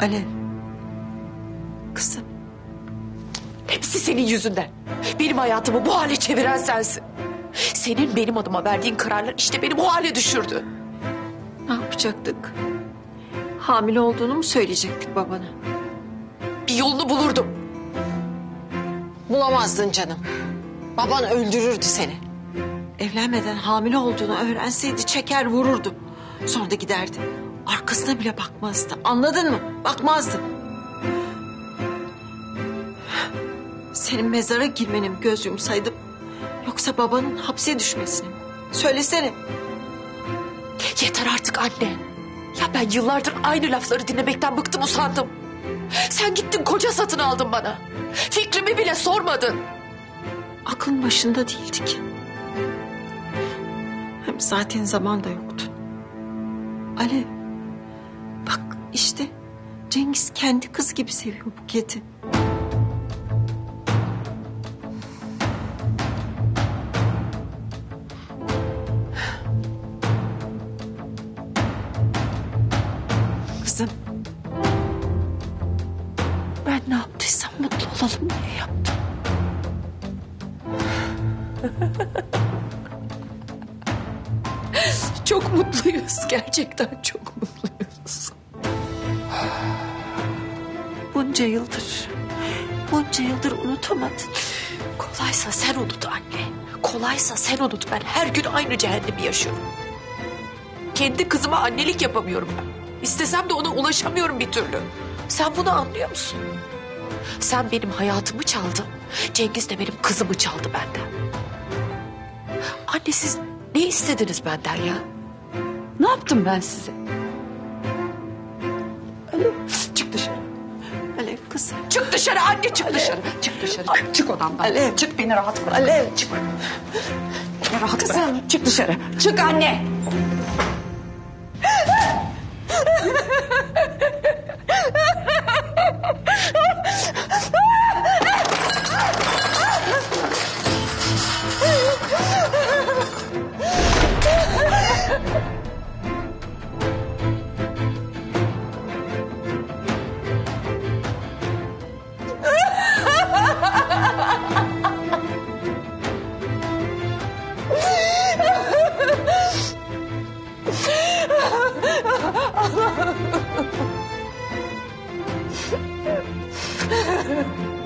Alev. Kızım. Hepsi senin yüzünden. Benim hayatımı bu hale çeviren sensin. Senin benim adıma verdiğin kararlar işte beni bu hale düşürdü. Ne yapacaktık? Hamile olduğunu mu söyleyecektik babana? Bir yolunu bulurdum. Bulamazdın canım. Baban öldürürdü seni. Evlenmeden hamile olduğunu öğrenseydi çeker vururdu. Sonra da giderdi. Arkasına bile bakmazdı. Anladın mı? Bakmazdı. Senin mezara girmeni mi göz yumsaydım? Yoksa babanın hapse düşmesini mi? Söylesene. Yeter artık anne. Ya ben yıllardır aynı lafları dinlemekten bıktım usandım. Sen gittin koca satın aldın bana. Fikrimi bile sormadın. Aklın başında değildi ki. Hem zaten zaman da yoktu. Alev, işte Cengiz kendi kız gibi seviyor Buket'i. Kızım. Ben ne yaptıysam mutlu olalım diye yaptım. Çok mutluyuz. Gerçekten çok mutluyuz. Bunca yıldır, bunca yıldır unutamadın. Kolaysa sen unut anne. Kolaysa sen unut. Ben her gün aynı cehennemi yaşıyorum. Kendi kızıma annelik yapamıyorum ben. İstesem de ona ulaşamıyorum bir türlü. Sen bunu anlıyor musun? Sen benim hayatımı çaldın. Cengiz de benim kızımı çaldı benden. Anne siz ne istediniz benden ya? Ne yaptım ben size? Çık dışarı. Alev kızım. Çık dışarı anne çık dışarı. Çık dışarı. Çık, çık odamdan. Alev. Çık beni rahat bırak. Alev. Çık. Beni rahat Kızım. bırak. Çık dışarı. Çık anne. Ha, ha, ha.